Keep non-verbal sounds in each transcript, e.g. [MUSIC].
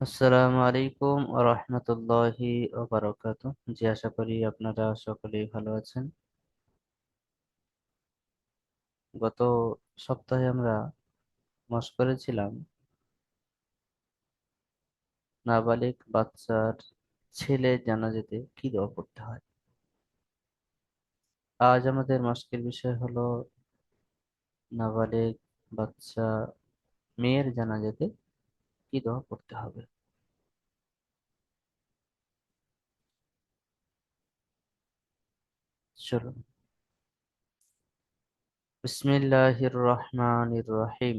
আসসালামু আলাইকুম রহমতুল্লাহি ওবারাকাত জি, আশা করি আপনারা সকলেই ভালো আছেন। গত সপ্তাহে আমরা মশ করেছিলাম। নাবালিগ বাচ্চার ছেলে জানাজাতে কি দোয়া করতে হয়? আজ আমাদের মশকের বিষয় হলো নাবালিগ বাচ্চা মেয়ের জানাজাতে কি দোয়া করতে হবে? চলুন। বিসমিল্লাহির রহমানির রহিম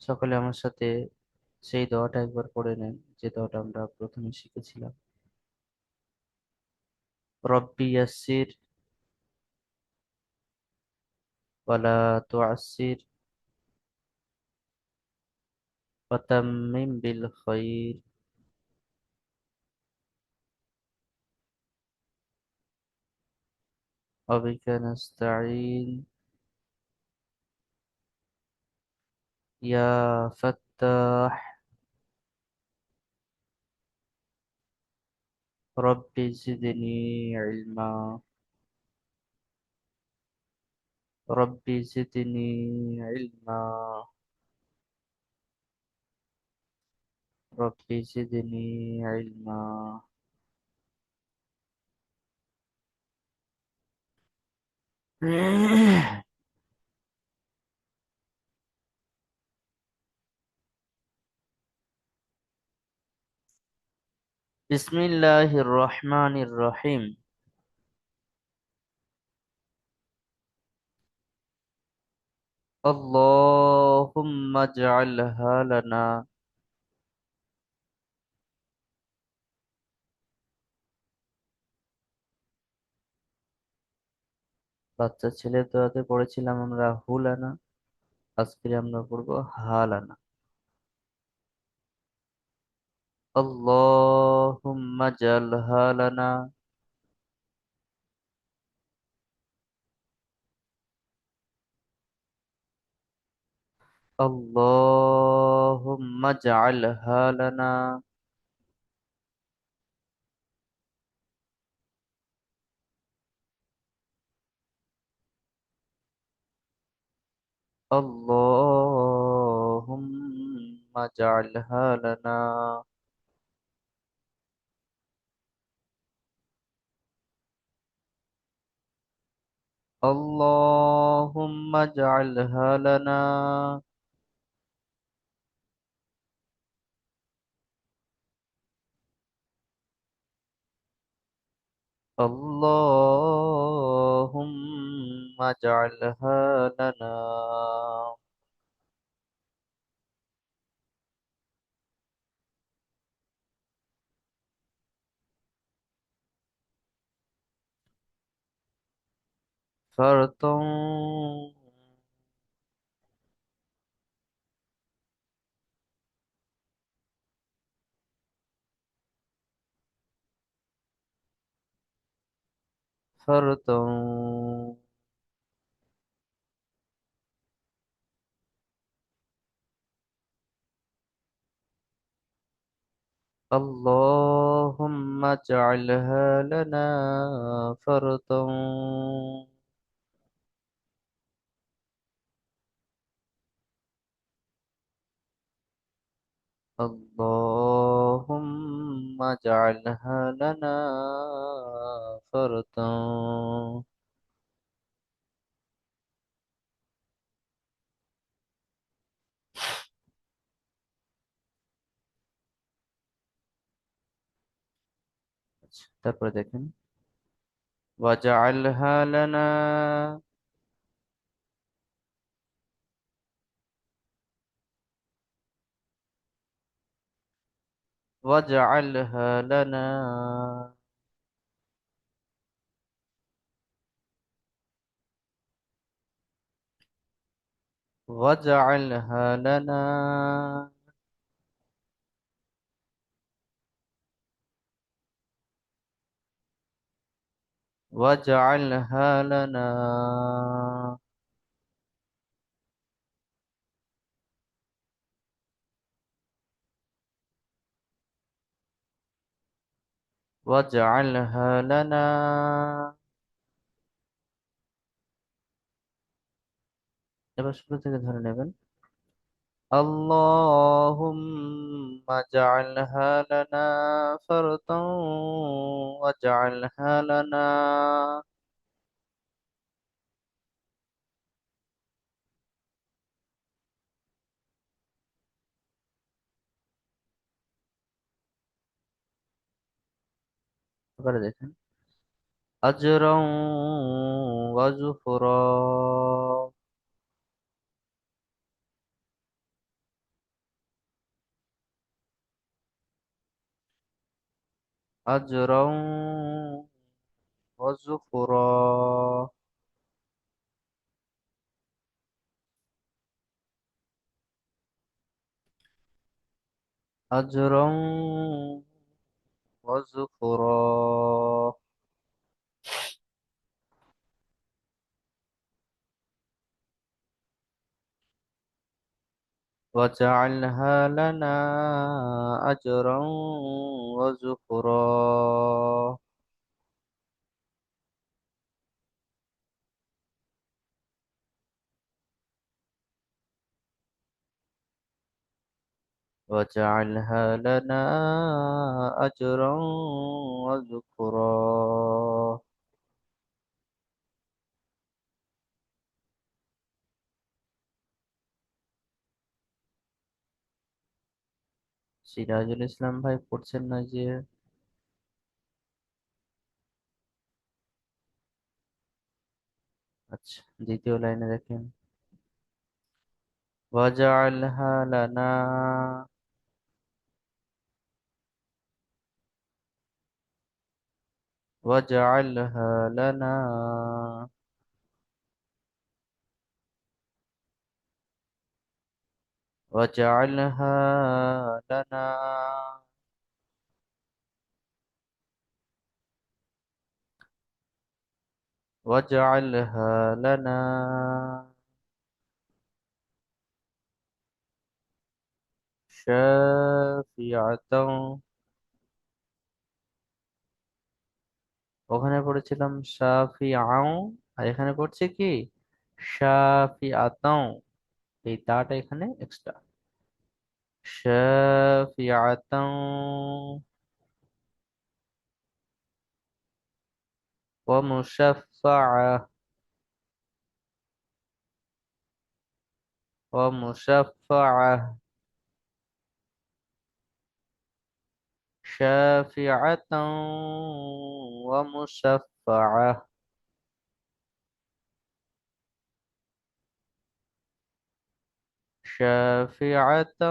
সকলে আমার সাথে সেই দোয়াটা একবার পড়ে নেন, যে দোয়াটা আমরা প্রথমে শিখেছিলাম। রব্বি ইয়াসির ولا تعسر وتمم بالخير. وبك نستعين. يا فتاح رب زدني علما. رب زدني علما. رب زدني علما. بسم الله الرحمن الرحيم. اللهم اجعلها لنا বাচ্চা ছেলের দোয়াতে পড়েছিলাম আমরা হুলানা আজকে আমরা পড়বো হালানা اللهم اجعلها لنا اللهم اجعلها لنا. اللهم اجعلها لنا. اللهم اجعلها لنا. اللهم اجعلها لنا. فرطا فرطا اللهم اجعلها لنا فرطا. اللهم اجعلها لنا فرطا আচ্ছা, তারপরে দেখেন ওয়াজআলহা লানা واجعلها لنا واجعلها لنا واجعلها لنا واجعلها لنا এবার শুরু থেকে ধরে নেবেন اللهم اجعلها لنا فرطا واجعلها لنا এবারে দেখেন أجرا وزفرا أجرا وزفرا أجرا وذكرا وجعلها لنا أجرا وذكرا. واجعلها لنا أجرا وذكرا সিরাজুল ইসলাম ভাই পড়ছেন না যে আচ্ছা দ্বিতীয় লাইনে দেখেন واجعلها لنا واجعلها لنا واجعلها لنا واجعلها لنا شافعة ওখানে পড়েছিলাম শাফিআও আর এখানে পড়ছে কি শাফিআতাও এই তাটা এখানে এক্সট্রা শাফিআতাও ومشفعة ومشفعة شافعة ومشفعة شافعة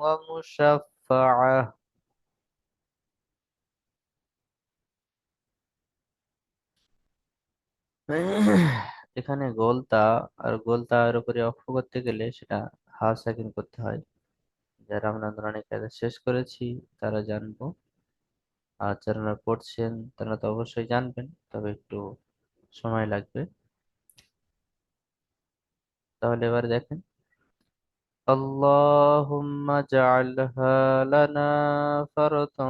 ومشفعة [COUGHS] এখানে গোলতা আর গোলতা এর উপরে অক্ষ করতে গেলে সেটা হা সাকিন করতে হয় যারা আমরা নুরানি কায়দা শেষ করেছি তারা জানবো আর যারা পড়ছেন তারা তো অবশ্যই জানবেন তবে একটু সময় লাগবে তাহলে এবার দেখেন اللهم اجعلها لنا فرطا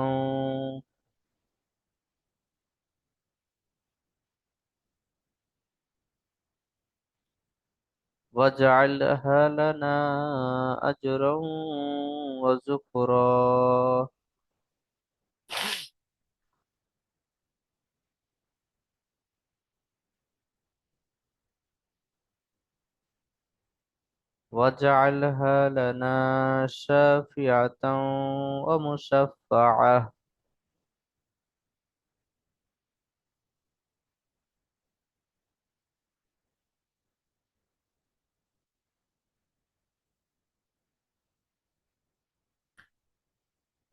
واجعلها لنا أجرا وزكرا. واجعلها لنا شافعة ومشفعة.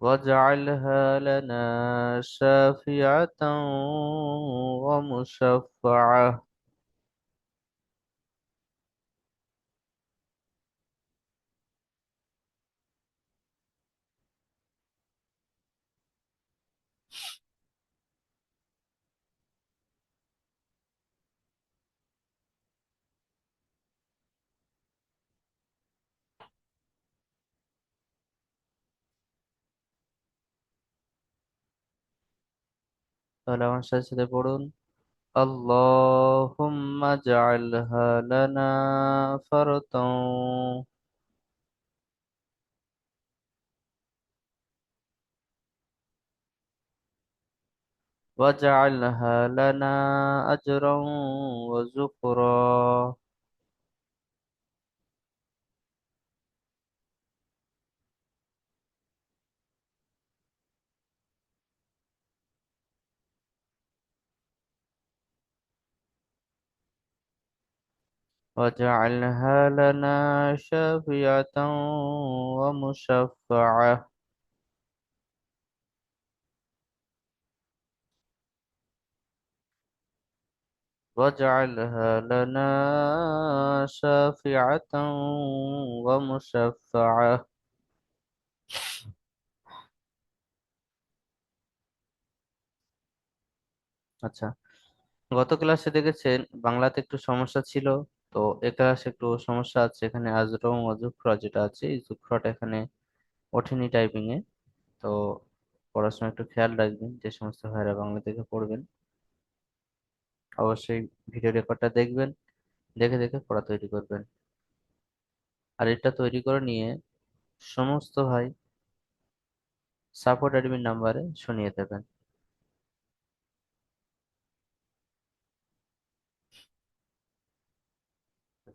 واجعلها لنا شافعة ومشفعة. তাহলে আমার সাথে সাথে পড়ুন اللهم اجعلها لنا فرطا واجعلها لنا أجرا وزخرا واجعلها لنا شافية ومشفعة واجعلها لنا شافعة ومشفعة আচ্ছা গত ক্লাসে দেখেছেন বাংলাতে একটু সমস্যা ছিল তো এ ক্লাসে একটু সমস্যা আছে এখানে আজরম ও জুফরা যেটা আছে, এই জুফরাটা এখানে ওঠেনি টাইপিং এ। তো সময় একটু খেয়াল রাখবেন যে সমস্ত ভাইরা বাংলা থেকে পড়বেন। অবশ্যই ভিডিও রেকর্ডটা দেখবেন, দেখে দেখে পড়া তৈরি করবেন। আর এটা তৈরি করে নিয়ে সমস্ত ভাই সাপোর্ট অ্যাডমিন নাম্বারে শুনিয়ে দেবেন।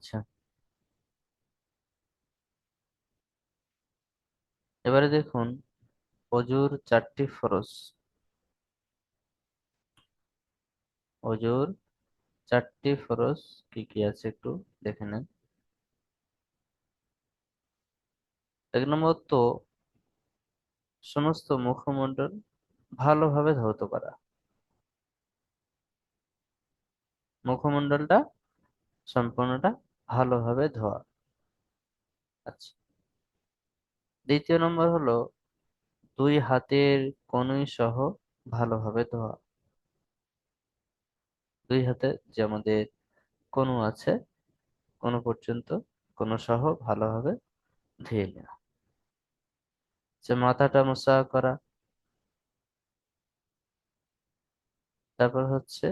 আচ্ছা। এবারে দেখুন, অজুর চারটি ফরজ। অজুর চারটি ফরজ কি কি আছে একটু দেখে নেন। এক নম্বর তো, সমস্ত মুখমণ্ডল ভালোভাবে ধৌত করা। মুখমণ্ডলটা সম্পূর্ণটা ভালোভাবে ধোয়া আচ্ছা। দ্বিতীয় নম্বর হলো, দুই হাতের কনুই সহ ভালোভাবে ধোয়া দুই হাতে যে আমাদের কনু আছে কনু পর্যন্ত কনু সহ ভালোভাবে ধুয়ে নেওয়া যে মাথাটা মোছা করা। তারপর হচ্ছে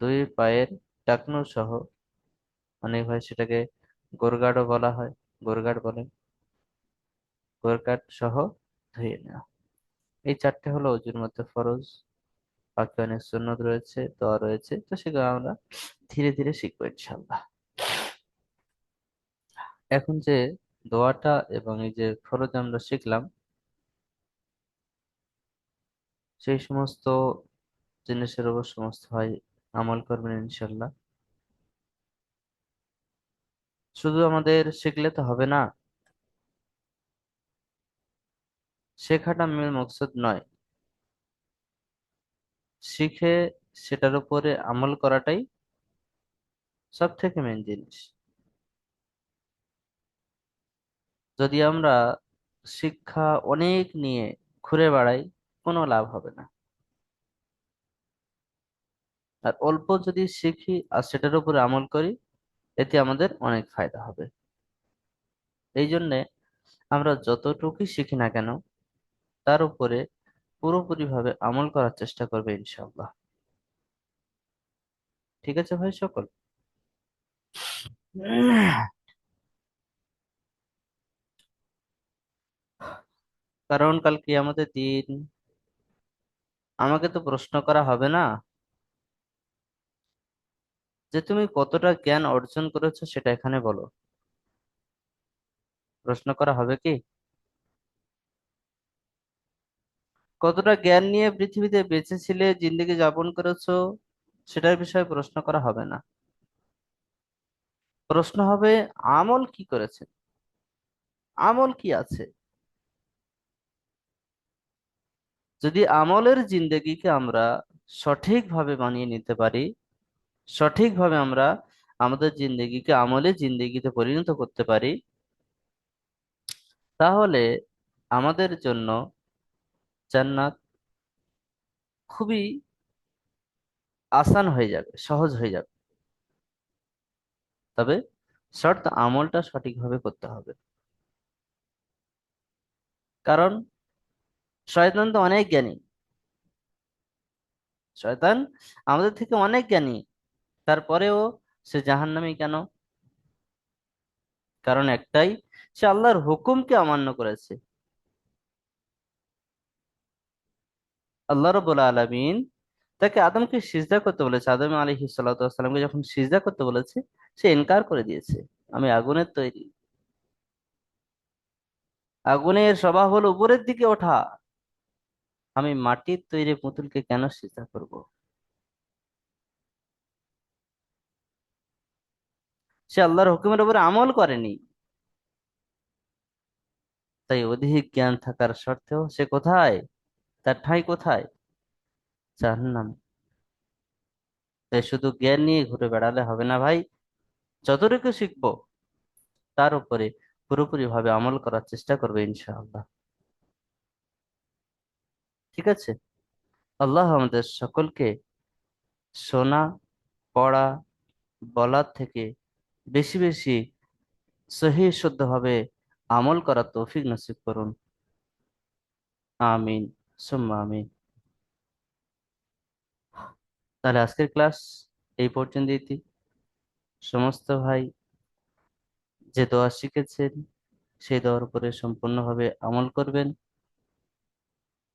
দুই পায়ের টাকনু সহ অনেক ভাই সেটাকে গোরগাড়ও বলা হয়। গোরগাড় বলে। গোরগাড় সহ ধুয়ে নেওয়া এই চারটে হলো অজুর মধ্যে ফরজ। বাকি অনেক সুন্নত রয়েছে, দোয়া রয়েছে। তো সেগুলো আমরা ধীরে ধীরে শিখব ইনশাল্লাহ এখন যে দোয়াটা এবং এই যে ফরজ আমরা শিখলাম, সেই সমস্ত জিনিসের উপর সমস্ত হয় আমল করবেন ইনশাল্লাহ শুধু আমাদের শিখলে তো হবে না। শেখাটা মেন মকসদ নয়। শিখে সেটার উপরে আমল করাটাই সব থেকে মেন জিনিস। যদি আমরা শিক্ষা অনেক নিয়ে ঘুরে বেড়াই, কোনো লাভ হবে না। আর অল্প যদি শিখি আর সেটার উপরে আমল করি এতে আমাদের অনেক ফায়দা হবে। এই জন্যে আমরা যতটুকুই শিখি না কেন, তার উপরে পুরোপুরিভাবে আমল করার চেষ্টা করবে ইনশাআল্লাহ। ঠিক আছে ভাই সকল? কারণ কাল আমাদের দিন, আমাকে তো প্রশ্ন করা হবে না। যে তুমি কতটা জ্ঞান অর্জন করেছ সেটা এখানে বলো। প্রশ্ন করা হবে কি? কতটা জ্ঞান নিয়ে পৃথিবীতে বেঁচে ছিলে জিন্দেগি যাপন করেছ, সেটার বিষয়ে প্রশ্ন করা হবে না। প্রশ্ন হবে, আমল কি করেছে? আমল কি আছে? যদি আমলের জিন্দেগিকে আমরা সঠিকভাবে বানিয়ে নিতে পারি সঠিকভাবে আমরা আমাদের জিন্দেগিকে আমলে জিন্দেগিতে পরিণত করতে পারি। তাহলে আমাদের জন্য জান্নাত খুবই আসান হয়ে যাবে, সহজ হয়ে যাবে। তবে শর্ত আমলটা সঠিকভাবে করতে হবে। কারণ শয়তান তো অনেক জ্ঞানী। শয়তান আমাদের থেকে অনেক জ্ঞানী। তারপরেও সে জাহান্নামী কেন? কারণ একটাই, সে আল্লাহর হুকুমকে অমান্য করেছে। আল্লাহ রবুল আলমিন তাকে আদমকে সিজদা করতে বলেছে। আদম আলী সাল্লামকে যখন সিজদা করতে বলেছে, সে ইনকার করে দিয়েছে। আমি আগুনের তৈরি। আগুনের স্বভাব হলো উপরের দিকে ওঠা। আমি মাটির তৈরি পুতুলকে কেন সিজদা করব? সে আল্লাহর হুকুমের উপরে আমল করেনি। তাই অধিক জ্ঞান থাকার সত্ত্বেও সে কোথায়? তার ঠাঁই কোথায়? জাহান্নাম। তাই শুধু জ্ঞান নিয়ে ঘুরে বেড়ালে হবে না ভাই, যতটুকু শিখব, তার উপরে পুরোপুরি ভাবে আমল করার চেষ্টা করবে ইনশাআল্লাহ। ঠিক আছে? আল্লাহ আমাদের সকলকে শোনা পড়া, বলার থেকে বেশি বেশি সহি শুদ্ধভাবে আমল করার তৌফিক নসিব করুন। আমিন, সুম্মা আমিন। তাহলে আজকের ক্লাস এই পর্যন্তই সমস্ত ভাই যে দোয়া শিখেছেন, সেই দোয়ার উপরে সম্পূর্ণভাবে আমল করবেন।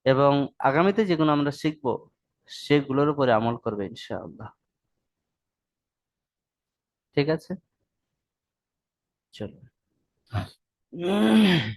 এবং আগামীতে যেগুলো আমরা শিখব, সেগুলোর উপরে আমল করবে ইনশাআল্লাহ। ঠিক আছে? चलो। हाँ। हम्म।